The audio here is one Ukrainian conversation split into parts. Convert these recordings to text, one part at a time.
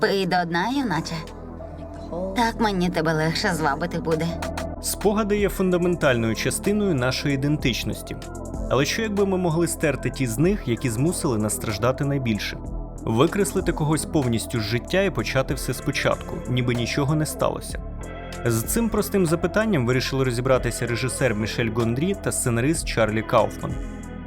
Пий до дна, юначе. Так мені тебе легше звабити буде. Спогади є фундаментальною частиною нашої ідентичності. Але що якби ми могли стерти ті з них, які змусили нас страждати найбільше? Викреслити когось повністю з життя і почати все спочатку, ніби нічого не сталося. З цим простим запитанням вирішили розібратися режисер Мішель Гондрі та сценарист Чарлі Кауфман.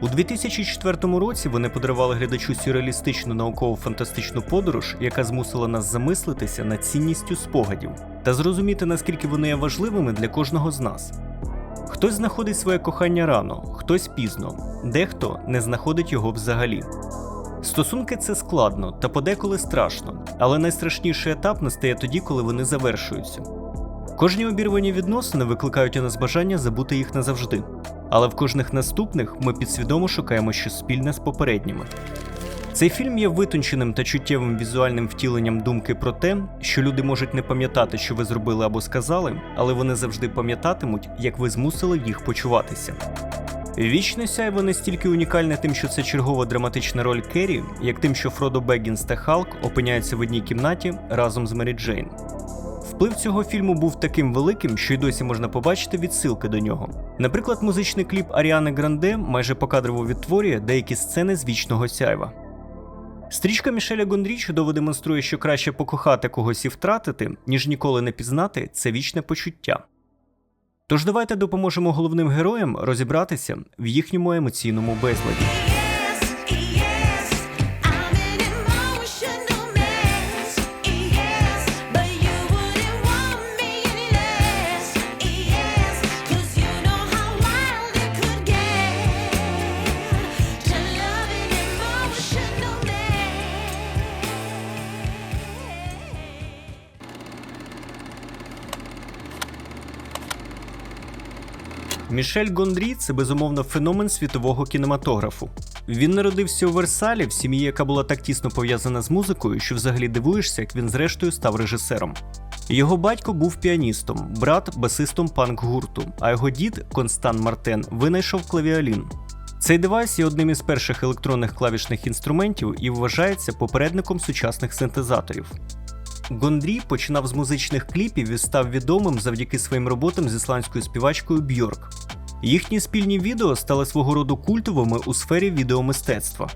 У 2004 році вони подарували глядачу сюрреалістичну науково-фантастичну подорож, яка змусила нас замислитися над цінністю спогадів та зрозуміти, наскільки вони є важливими для кожного з нас. Хтось знаходить своє кохання рано, хтось пізно, дехто не знаходить його взагалі. Стосунки це складно та подеколи страшно, але найстрашніший етап настає тоді, коли вони завершуються. Кожні обірвані відносини викликають у нас бажання забути їх назавжди, але в кожних наступних ми підсвідомо шукаємо щось спільне з попередніми. Цей фільм є витонченим та чуттєвим візуальним втіленням думки про те, що люди можуть не пам'ятати, що ви зробили або сказали, але вони завжди пам'ятатимуть, як ви змусили їх почуватися. Вічне сяйво не стільки унікальне тим, що це чергова драматична роль Керрі, як тим, що Фродо Беггінс та Халк опиняються в одній кімнаті разом з Мері Джейн. Вплив цього фільму був таким великим, що й досі можна побачити відсилки до нього. Наприклад, музичний кліп Аріани Гранде майже покадрово відтворює деякі сцени з вічного сяйва. Стрічка Мішеля Гондрі чудово демонструє, що краще покохати когось і втратити, ніж ніколи не пізнати це вічне почуття. Тож давайте допоможемо головним героям розібратися в їхньому емоційному безладі. Мішель Гондрі це безумовно феномен світового кінематографу. Він народився у Версалі в сім'ї, яка була так тісно пов'язана з музикою, що взагалі дивуєшся, як він зрештою став режисером. Його батько був піаністом, брат басистом панк-гурту, а його дід Констан Мартен винайшов клавіолін. Цей девайс є одним із перших електронних клавішних інструментів і вважається попередником сучасних синтезаторів. Гондрі починав з музичних кліпів і став відомим завдяки своїм роботам з ісландською співачкою Бьорк. Їхні спільні відео стали свого роду культовими у сфері відеомистецтва.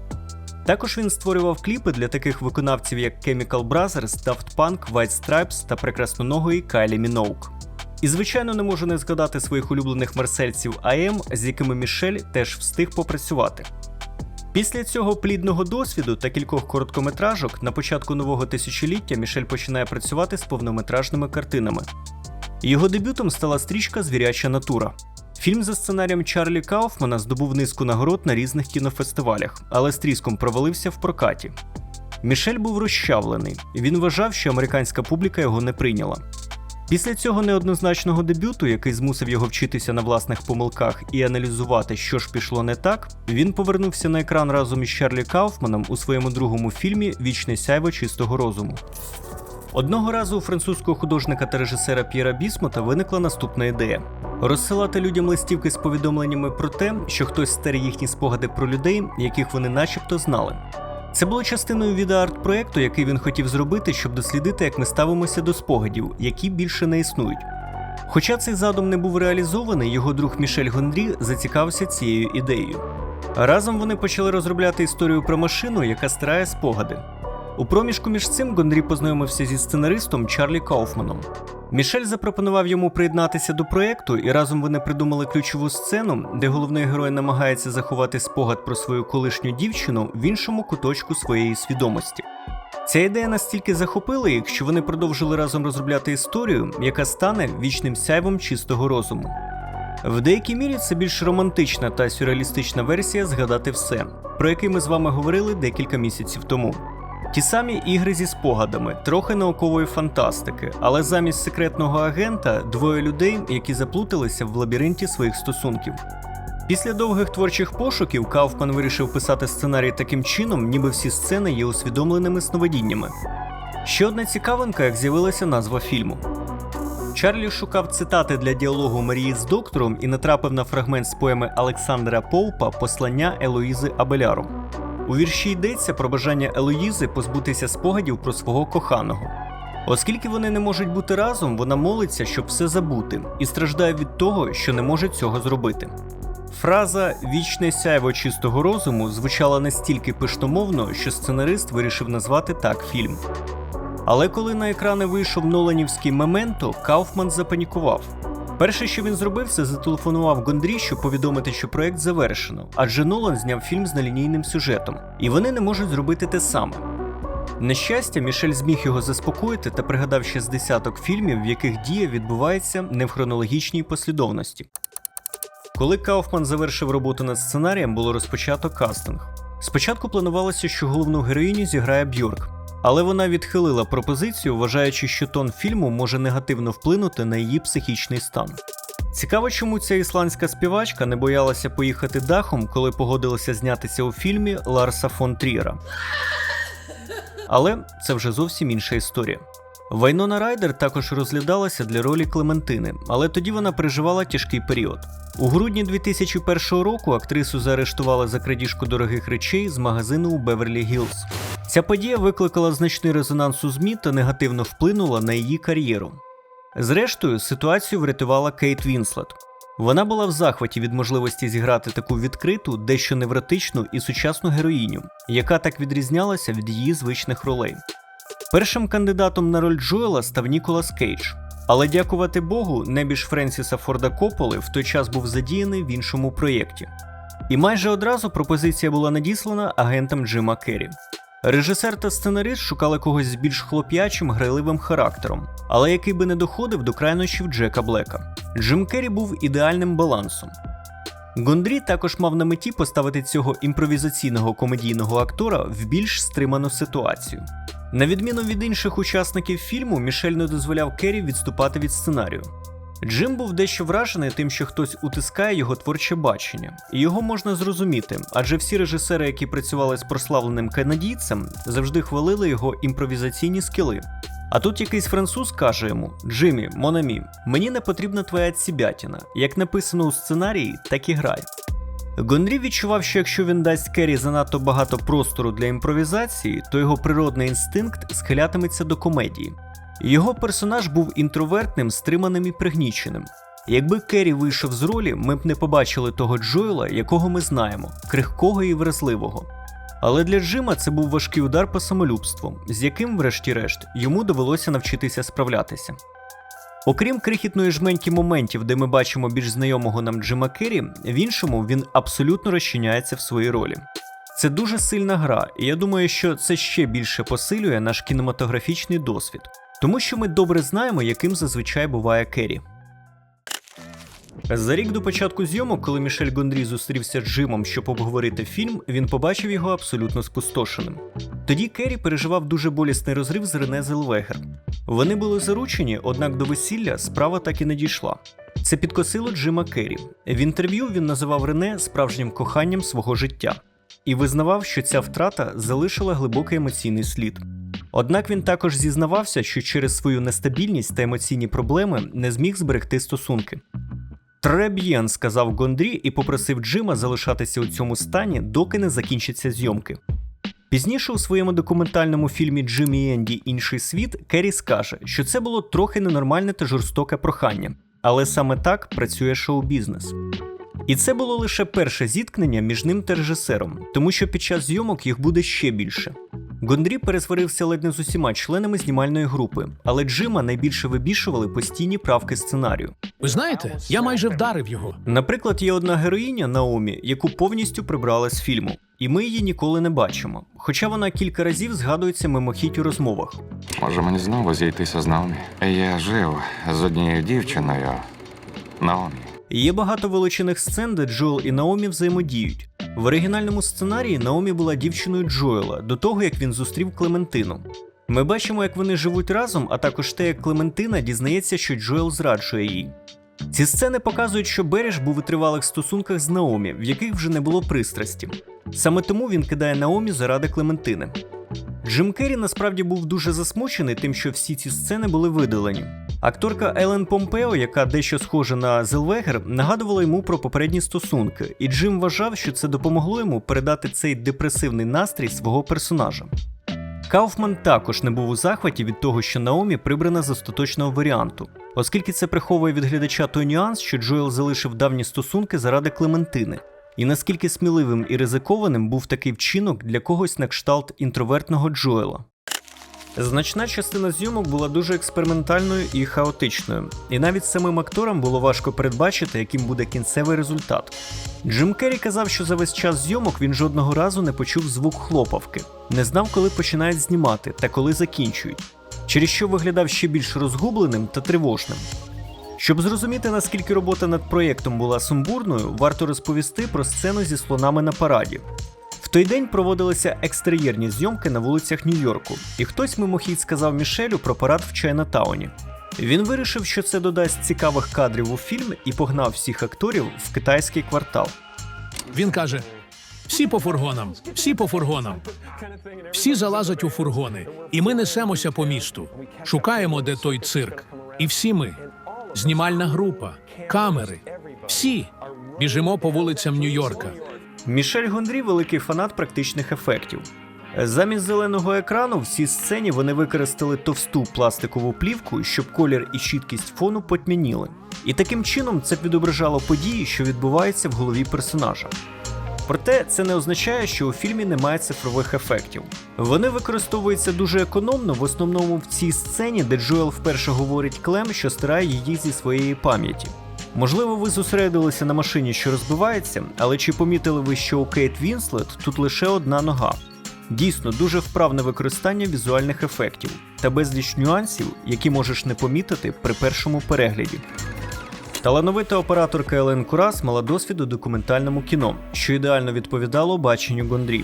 Також він створював кліпи для таких виконавців, як Chemical Brothers, Daft Punk, White Stripes та прекрасноногої Кайлі Міноук. І звичайно не можу не згадати своїх улюблених марсельців АМ, з якими Мішель теж встиг попрацювати. Після цього плідного досвіду та кількох короткометражок на початку нового тисячоліття Мішель починає працювати з повнометражними картинами. Його дебютом стала стрічка Звіряча натура. Фільм за сценарієм Чарлі Кауфмана здобув низку нагород на різних кінофестивалях, але з тріском провалився в прокаті. Мішель був розчавлений, він вважав, що американська публіка його не прийняла. Після цього неоднозначного дебюту, який змусив його вчитися на власних помилках і аналізувати, що ж пішло не так, він повернувся на екран разом із Чарлі Кауфманом у своєму другому фільмі Вічне сяйво чистого розуму. Одного разу у французького художника та режисера П'єра Бісмота виникла наступна ідея: розсилати людям листівки з повідомленнями про те, що хтось стер їхні спогади про людей, яких вони начебто знали. Це було частиною відеоарт-проекту, який він хотів зробити, щоб дослідити, як ми ставимося до спогадів, які більше не існують. Хоча цей задум не був реалізований, його друг Мішель Гондрі зацікавився цією ідеєю. Разом вони почали розробляти історію про машину, яка стирає спогади. У проміжку між цим Гондрі познайомився зі сценаристом Чарлі Кауфманом. Мішель запропонував йому приєднатися до проекту, і разом вони придумали ключову сцену, де головний герой намагається заховати спогад про свою колишню дівчину в іншому куточку своєї свідомості. Ця ідея настільки захопила їх, що вони продовжили разом розробляти історію, яка стане вічним сяйвом чистого розуму. В деякій мірі це більш романтична та сюрреалістична версія згадати все, про який ми з вами говорили декілька місяців тому. Ті самі ігри зі спогадами, трохи наукової фантастики, але замість секретного агента двоє людей, які заплуталися в лабіринті своїх стосунків. Після довгих творчих пошуків Кауфман вирішив писати сценарій таким чином, ніби всі сцени є усвідомленими сновидіннями. Ще одна цікавинка, як з'явилася назва фільму. Чарлі шукав цитати для діалогу Марії з доктором і натрапив на фрагмент з поеми Олександра Поупа Послання Елоїзи Абеляру. У вірші йдеться про бажання Елоїзи позбутися спогадів про свого коханого. Оскільки вони не можуть бути разом, вона молиться, щоб все забути, і страждає від того, що не може цього зробити. Фраза Вічне сяйво чистого розуму звучала настільки пишномовно, що сценарист вирішив назвати так фільм. Але коли на екрани вийшов Ноланівський мементо, Кауфман запанікував. Перше, що він зробив, це зателефонував Гондрі, щоб повідомити, що проект завершено, адже Нолан зняв фільм з нелінійним сюжетом, і вони не можуть зробити те саме. На щастя, Мішель зміг його заспокоїти та пригадав ще з десяток фільмів, в яких дія відбувається не в хронологічній послідовності. Коли Кауфман завершив роботу над сценарієм, було розпочато кастинг. Спочатку планувалося, що головну героїню зіграє Бьорк, але вона відхилила пропозицію, вважаючи, що тон фільму може негативно вплинути на її психічний стан. Цікаво, чому ця ісландська співачка не боялася поїхати дахом, коли погодилася знятися у фільмі Ларса фон Трієра. Але це вже зовсім інша історія. Вайнона Райдер також розглядалася для ролі Клементини, але тоді вона переживала тяжкий період. У грудні 2001 року актрису заарештували за крадіжку дорогих речей з магазину у Беверлі Гілз. Ця подія викликала значний резонанс у ЗМІ та негативно вплинула на її кар'єру. Зрештою, ситуацію врятувала Кейт Вінслет. Вона була в захваті від можливості зіграти таку відкриту, дещо невротичну і сучасну героїню, яка так відрізнялася від її звичних ролей. Першим кандидатом на роль Джоела став Ніколас Кейдж. Але дякувати Богу, небіж Френсіса Форда Копполи в той час був задіяний в іншому проєкті. І майже одразу пропозиція була надіслана агентам Джима Керрі. Режисер та сценарист шукали когось з більш хлоп'ячим, грайливим характером, але який би не доходив до крайнощів Джека Блека. Джим Керрі був ідеальним балансом. Гондрі також мав на меті поставити цього імпровізаційного комедійного актора в більш стриману ситуацію. На відміну від інших учасників фільму, Мішель не дозволяв Керрі відступати від сценарію. Джим був дещо вражений тим, що хтось утискає його творче бачення, і його можна зрозуміти, адже всі режисери, які працювали з прославленим канадійцем, завжди хвалили його імпровізаційні скіли. А тут якийсь француз каже йому: Джиммі, Монамі, мені не потрібна твоя цібятіна. Як написано у сценарії, так і грай. Гонрі відчував, що якщо він дасть Керрі занадто багато простору для імпровізації, то його природний інстинкт схилятиметься до комедії. Його персонаж був інтровертним, стриманим і пригніченим. Якби Керрі вийшов з ролі, ми б не побачили того Джоела, якого ми знаємо, крихкого і вразливого. Але для Джима це був важкий удар по самолюбству, з яким, врешті-решт, йому довелося навчитися справлятися. Окрім крихітної жменьки моментів, де ми бачимо більш знайомого нам Джима Керрі, в іншому він абсолютно розчиняється в своїй ролі. Це дуже сильна гра, і я думаю, що це ще більше посилює наш кінематографічний досвід, тому що ми добре знаємо, яким зазвичай буває Керрі. За рік до початку зйомок, коли Мішель Гондрі зустрівся з Джимом, щоб обговорити фільм, він побачив його абсолютно спустошеним. Тоді Керрі переживав дуже болісний розрив з Рене Зелвегер. Вони були заручені, однак до весілля справа так і не дійшла. Це підкосило Джима Керрі. В інтерв'ю він називав Рене справжнім коханням свого життя і визнавав, що ця втрата залишила глибокий емоційний слід. Однак він також зізнавався, що через свою нестабільність та емоційні проблеми не зміг зберегти стосунки. Треб'єн, сказав Гондрі і попросив Джима залишатися у цьому стані, доки не закінчаться зйомки. Пізніше у своєму документальному фільмі Джим і Енді Інший світ Керрі скаже, що це було трохи ненормальне та жорстоке прохання, але саме так працює шоу-бізнес. І це було лише перше зіткнення між ним та режисером, тому що під час зйомок їх буде ще більше. Гондрі пересварився ледь не з усіма членами знімальної групи, але Джима найбільше вибішували постійні правки сценарію. Ви знаєте, я майже вдарив його. Наприклад, є одна героїня Наомі, яку повністю прибрали з фільму, і ми її ніколи не бачимо. Хоча вона кілька разів згадується мимохідь у розмовах. Може мені знову зійтися з Наомі? Я жив з однією дівчиною. Наомі. Є багато вилучених сцен, де Джоел і Наомі взаємодіють. В оригінальному сценарії Наомі була дівчиною Джоела до того, як він зустрів Клементину. Ми бачимо, як вони живуть разом, а також те, як Клементина дізнається, що Джоел зраджує їй. Ці сцени показують, що Беріш був у тривалих стосунках з Наомі, в яких вже не було пристрасті. Саме тому він кидає Наомі заради Клементини. Джим Керрі насправді був дуже засмучений тим, що всі ці сцени були видалені. Акторка Елен Помпео, яка дещо схожа на Зелвегер, нагадувала йому про попередні стосунки, і Джим вважав, що це допомогло йому передати цей депресивний настрій свого персонажа. Кауфман також не був у захваті від того, що Наомі прибрана з остаточного варіанту, оскільки це приховує від глядача той нюанс, що Джоел залишив давні стосунки заради Клементини. І наскільки сміливим і ризикованим був такий вчинок для когось на кшталт інтровертного Джоела. Значна частина зйомок була дуже експериментальною і хаотичною, і навіть самим акторам було важко передбачити, яким буде кінцевий результат. Джим Керрі казав, що за весь час зйомок він жодного разу не почув звук хлопавки, не знав, коли починають знімати та коли закінчують, через що виглядав ще більш розгубленим та тривожним. Щоб зрозуміти, наскільки робота над проєктом була сумбурною, варто розповісти про сцену зі слонами на параді. В той день проводилися екстер'єрні зйомки на вулицях Нью-Йорку, і хтось мимохідь сказав Мішелю про парад в Чайнатауні. Він вирішив, що це додасть цікавих кадрів у фільм і погнав всіх акторів в китайський квартал. Він каже: всі по фургонам, всі по фургонам. Всі залазять у фургони, і ми несемося по місту. Шукаємо, де той цирк. І всі ми. Знімальна група, камери. Всі біжимо по вулицям Нью-Йорка. Мішель Гондрі великий фанат практичних ефектів. Замість зеленого екрану в цій сцені вони використали товсту пластикову плівку, щоб колір і чіткість фону потьмяніли. І таким чином це відображало події, що відбуваються в голові персонажа. Проте це не означає, що у фільмі немає цифрових ефектів. Вони використовуються дуже економно, в основному в цій сцені, де Джоел вперше говорить Клем, що стирає її зі своєї пам'яті. Можливо, ви зосередилися на машині, що розбивається, але чи помітили ви, що у Кейт Вінслет тут лише одна нога? Дійсно, дуже вправне використання візуальних ефектів та безліч нюансів, які можеш не помітити при першому перегляді. Талановита операторка Елен Курас мала досвід у документальному кіно, що ідеально відповідало баченню Гондрі.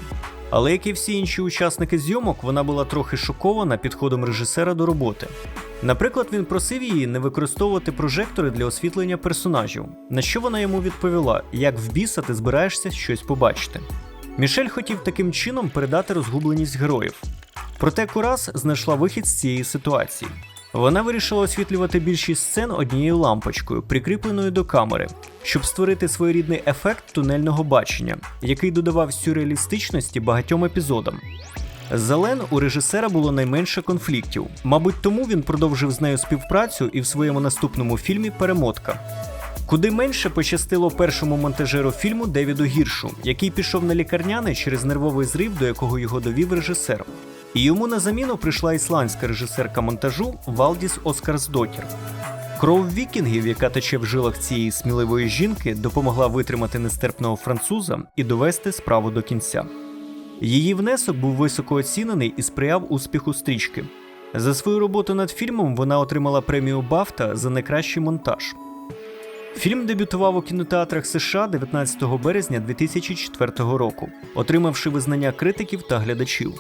Але як і всі інші учасники зйомок, вона була трохи шокована підходом режисера до роботи. Наприклад, він просив її не використовувати прожектори для освітлення персонажів, на що вона йому відповіла, як в біса ти збираєшся щось побачити. Мішель хотів таким чином передати розгубленість героїв. Проте Курас знайшла вихід з цієї ситуації. Вона вирішила освітлювати більшість сцен однією лампочкою, прикріпленою до камери, щоб створити своєрідний ефект тунельного бачення, який додавав сюрреалістичності багатьом епізодам. Зелен у режисера було найменше конфліктів. Мабуть, тому він продовжив з нею співпрацю і в своєму наступному фільмі Перемотка. Куди менше пощастило першому монтажеру фільму Девіду Гіршу, який пішов на лікарняний через нервовий зрив, до якого його довів режисер. І йому на заміну прийшла ісландська режисерка монтажу Валдіс Оскарсдотір. Кров вікінгів, яка тече в жилах цієї сміливої жінки, допомогла витримати нестерпного француза і довести справу до кінця. Її внесок був високо оцінений і сприяв успіху стрічки. За свою роботу над фільмом вона отримала премію Бафта за найкращий монтаж. Фільм дебютував у кінотеатрах США 19 березня 2004 року, отримавши визнання критиків та глядачів.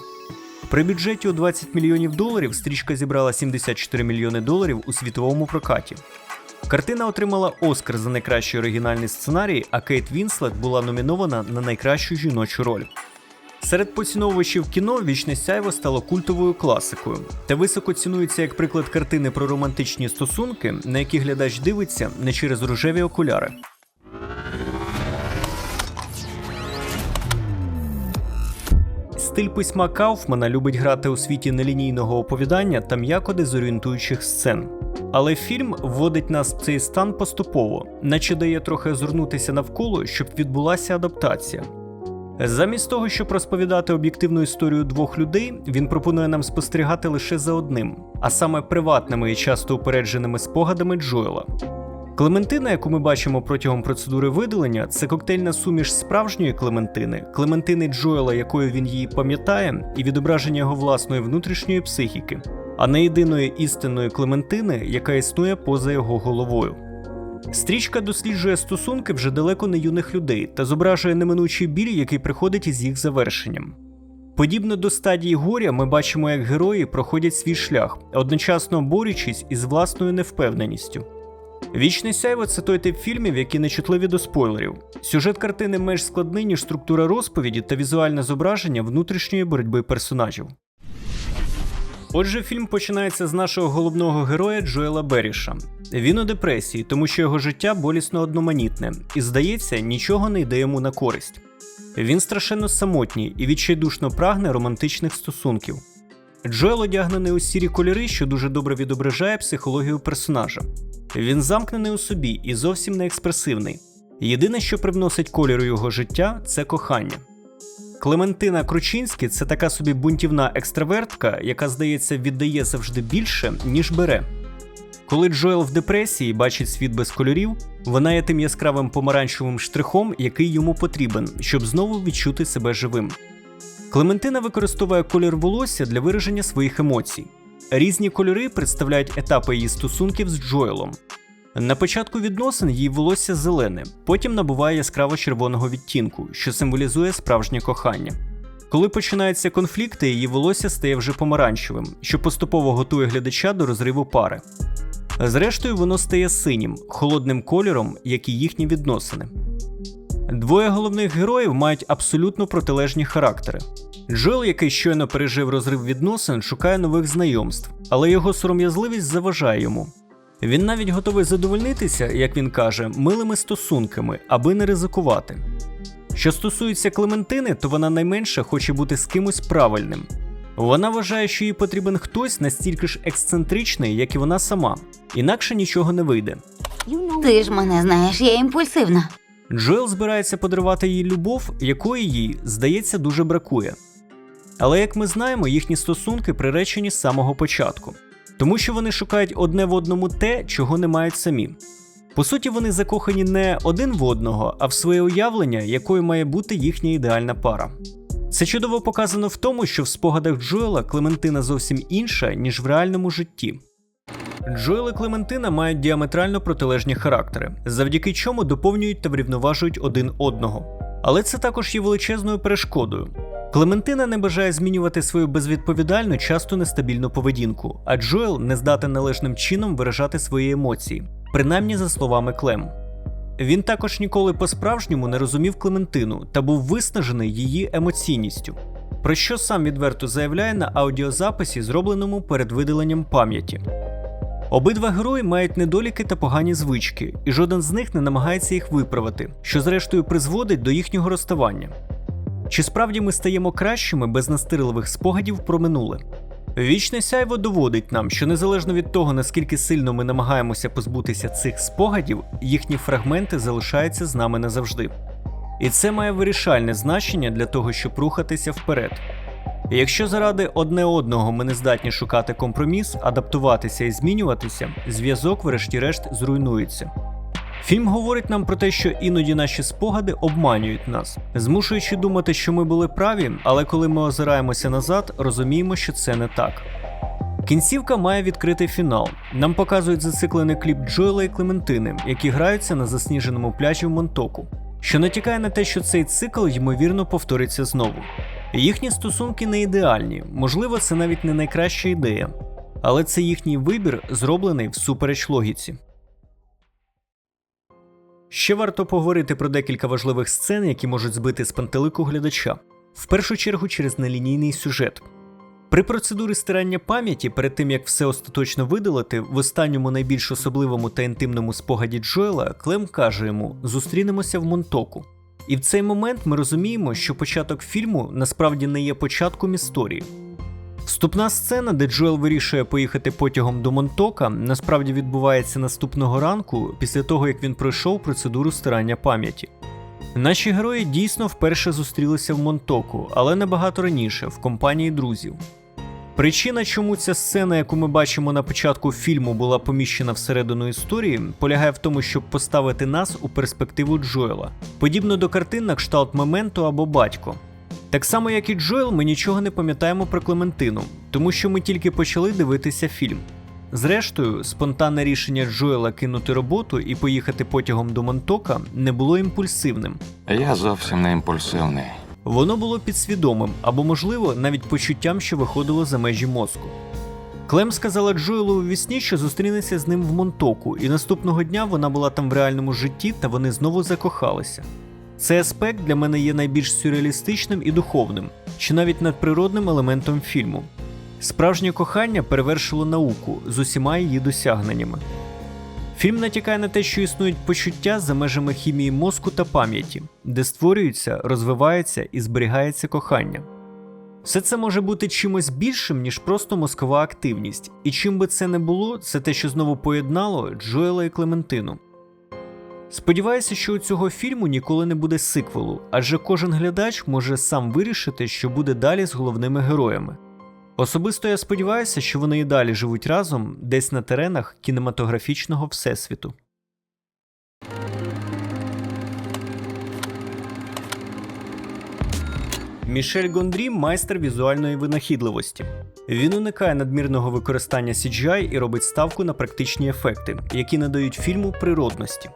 При бюджеті у 20 мільйонів доларів стрічка зібрала 74 мільйони доларів у світовому прокаті. Картина отримала Оскар за найкращий оригінальний сценарій, а Кейт Вінслет була номінована на найкращу жіночу роль. Серед поціновувачів кіно вічне сяйво стало культовою класикою та високо цінується як приклад картини про романтичні стосунки, на які глядач дивиться не через рожеві окуляри. Стиль письма Кауфмана любить грати у світі нелінійного оповідання та м'яко дезорієнтуючих сцен. Але фільм вводить нас в цей стан поступово, наче дає трохи озирнутися навколо, щоб відбулася адаптація. Замість того, щоб розповідати об'єктивну історію двох людей, він пропонує нам спостерігати лише за одним, а саме приватними і часто упередженими спогадами Джоела. Клементина, яку ми бачимо протягом процедури видалення, це коктейльна суміш справжньої Клементини, Клементини Джоела, якою він її пам'ятає, і відображення його власної внутрішньої психіки, а не єдиної істинної Клементини, яка існує поза його головою. Стрічка досліджує стосунки вже далеко не юних людей та зображує неминучий біль, який приходить із їх завершенням. Подібно до стадії горя, ми бачимо, як герої проходять свій шлях, одночасно борючись із власною невпевненістю. Вічне сяйво це той тип фільмів, які не чутливі до спойлерів. Сюжет картини менш складний, ніж структура розповіді та візуальне зображення внутрішньої боротьби персонажів. Отже, фільм починається з нашого головного героя Джоела Беріша. Він у депресії, тому що його життя болісно одноманітне, і здається, нічого не йде йому на користь. Він страшенно самотній і відчайдушно прагне романтичних стосунків. Джоел одягнений у сірі кольори, що дуже добре відображає психологію персонажа. Він замкнений у собі і зовсім не експресивний. Єдине, що привносить колір його життя, це кохання. Клементина Кручинський це така собі бунтівна екстравертка, яка, здається, віддає завжди більше, ніж бере. Коли Джоел в депресії бачить світ без кольорів, вона є тим яскравим помаранчевим штрихом, який йому потрібен, щоб знову відчути себе живим. Клементина використовує колір волосся для вираження своїх емоцій. Різні кольори представляють етапи її стосунків з Джоелом. На початку відносин її волосся зелене, потім набуває яскраво червоного відтінку, що символізує справжнє кохання. Коли починаються конфлікти, її волосся стає вже помаранчевим, що поступово готує глядача до розриву пари. Зрештою, воно стає синім, холодним кольором, як і їхні відносини. Двоє головних героїв мають абсолютно протилежні характери. Джоел, який щойно пережив розрив відносин, шукає нових знайомств, але його сором'язливість заважає йому. Він навіть готовий задовольнитися, як він каже, милими стосунками, аби не ризикувати. Що стосується Клементини, то вона найменше хоче бути з кимось правильним. Вона вважає, що їй потрібен хтось настільки ж ексцентричний, як і вона сама, інакше нічого не вийде. Ти ж мене знаєш, я імпульсивна. Джоел збирається подарувати їй любов, якої їй, здається, дуже бракує. Але як ми знаємо, їхні стосунки приречені з самого початку, тому що вони шукають одне в одному те, чого не мають самі. По суті, вони закохані не один в одного, а в своє уявлення, якою має бути їхня ідеальна пара. Це чудово показано в тому, що в спогадах Джоела Клементина зовсім інша, ніж в реальному житті. Джоел і Клементина мають діаметрально протилежні характери, завдяки чому доповнюють та врівноважують один одного. Але це також є величезною перешкодою. Клементина не бажає змінювати свою безвідповідальну, часто нестабільну поведінку, а Джоел не здатен належним чином виражати свої емоції, принаймні за словами Клем. Він також ніколи по-справжньому не розумів Клементину та був виснажений її емоційністю, про що сам відверто заявляє на аудіозаписі, зробленому перед видаленням пам'яті. Обидва герої мають недоліки та погані звички, і жоден з них не намагається їх виправити, що зрештою призводить до їхнього розставання. Чи справді ми стаємо кращими без настирливих спогадів про минуле? Вічне сяйво доводить нам, що незалежно від того, наскільки сильно ми намагаємося позбутися цих спогадів, їхні фрагменти залишаються з нами назавжди. І це має вирішальне значення для того, щоб рухатися вперед. Якщо заради одне одного ми не здатні шукати компроміс, адаптуватися і змінюватися, зв'язок, врешті-решт, зруйнується. Фільм говорить нам про те, що іноді наші спогади обманюють нас, змушуючи думати, що ми були праві, але коли ми озираємося назад, розуміємо, що це не так. Кінцівка має відкритий фінал. Нам показують зациклений кліп Джоела і Клементини, які граються на засніженому пляжі в Монтоку, що натякає на те, що цей цикл ймовірно повториться знову. Їхні стосунки не ідеальні, можливо, це навіть не найкраща ідея, але це їхній вибір, зроблений всупереч логіці. Ще варто поговорити про декілька важливих сцен, які можуть збити з пантелику глядача, в першу чергу через нелінійний сюжет. При процедурі стирання пам'яті, перед тим як все остаточно видалити, в останньому найбільш особливому та інтимному спогаді Джоела Клем каже йому: зустрінемося в Монтоку. І в цей момент ми розуміємо, що початок фільму насправді не є початком історії. Вступна сцена, де Джоел вирішує поїхати потягом до Монтока, насправді відбувається наступного ранку, після того як він пройшов процедуру стирання пам'яті. Наші герої дійсно вперше зустрілися в Монтоку, але набагато раніше, в компанії друзів. Причина, чому ця сцена, яку ми бачимо на початку фільму, була поміщена всередину історії, полягає в тому, щоб поставити нас у перспективу Джоела, подібно до картин на кшталт Мементо або Батько. Так само, як і Джоел, ми нічого не пам'ятаємо про Клементину, тому що ми тільки почали дивитися фільм. Зрештою, спонтанне рішення Джоела кинути роботу і поїхати потягом до Монтока не було імпульсивним. Я зовсім не імпульсивний. Воно було підсвідомим або, можливо, навіть почуттям, що виходило за межі мозку. Клем сказала Джоелу у вісні, що зустрінеться з ним в Монтоку, і наступного дня вона була там в реальному житті, та вони знову закохалися. Цей аспект для мене є найбільш сюрреалістичним і духовним, чи навіть надприродним елементом фільму. Справжнє кохання перевершило науку з усіма її досягненнями. Фільм натякає на те, що існують почуття за межами хімії мозку та пам'яті, де створюється, розвивається і зберігається кохання. Все це може бути чимось більшим, ніж просто мозкова активність, і чим би це не було, це те, що знову поєднало Джоела і Клементину. Сподіваюся, що у цього фільму ніколи не буде сиквелу, адже кожен глядач може сам вирішити, що буде далі з головними героями. Особисто я сподіваюся, що вони і далі живуть разом десь на теренах кінематографічного всесвіту. Мішель Гондрі майстер візуальної винахідливості. Він уникає надмірного використання CGI і робить ставку на практичні ефекти, які надають фільму природності.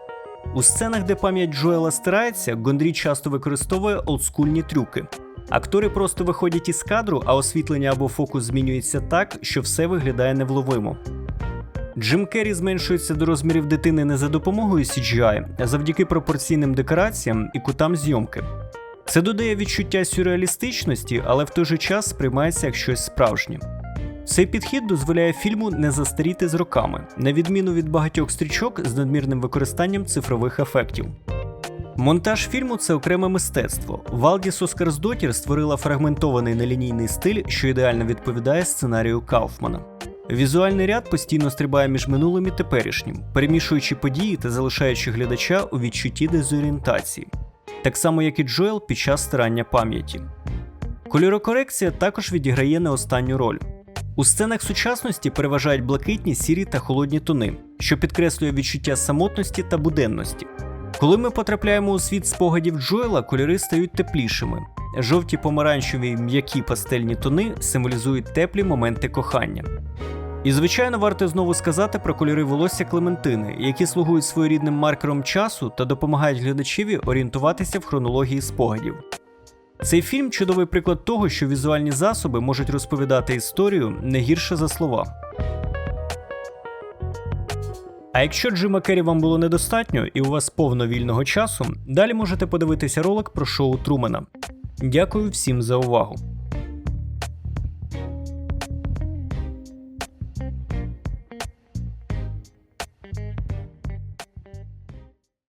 У сценах, де пам'ять Джоела стирається, Гондрі часто використовує олдскульні трюки. Актори просто виходять із кадру, а освітлення або фокус змінюється так, що все виглядає невловимо. Джим Керрі зменшується до розмірів дитини не за допомогою CGI, а завдяки пропорційним декораціям і кутам зйомки. Це додає відчуття сюрреалістичності, але в той же час сприймається як щось справжнє. Цей підхід дозволяє фільму не застаріти з роками, на відміну від багатьох стрічок з надмірним використанням цифрових ефектів. Монтаж фільму це окреме мистецтво. Валдіс Оскарсдотір створила фрагментований нелінійний стиль, що ідеально відповідає сценарію Кауфмана. Візуальний ряд постійно стрибає між минулим і теперішнім, перемішуючи події та залишаючи глядача у відчутті дезорієнтації, так само як і Джоел під час стирання пам'яті. Кольорокорекція також відіграє не останню роль. У сценах сучасності переважають блакитні, сірі та холодні тони, що підкреслює відчуття самотності та буденності. Коли ми потрапляємо у світ спогадів Джоела, кольори стають теплішими. Жовті помаранчеві м'які пастельні тони символізують теплі моменти кохання. І, звичайно, варто знову сказати про кольори волосся Клементини, які слугують своєрідним маркером часу та допомагають глядачеві орієнтуватися в хронології спогадів. Цей фільм чудовий приклад того, що візуальні засоби можуть розповідати історію не гірше за слова. А якщо Джима Керрі вам було недостатньо і у вас повно вільного часу, далі можете подивитися ролик про шоу Трумена. Дякую всім за увагу.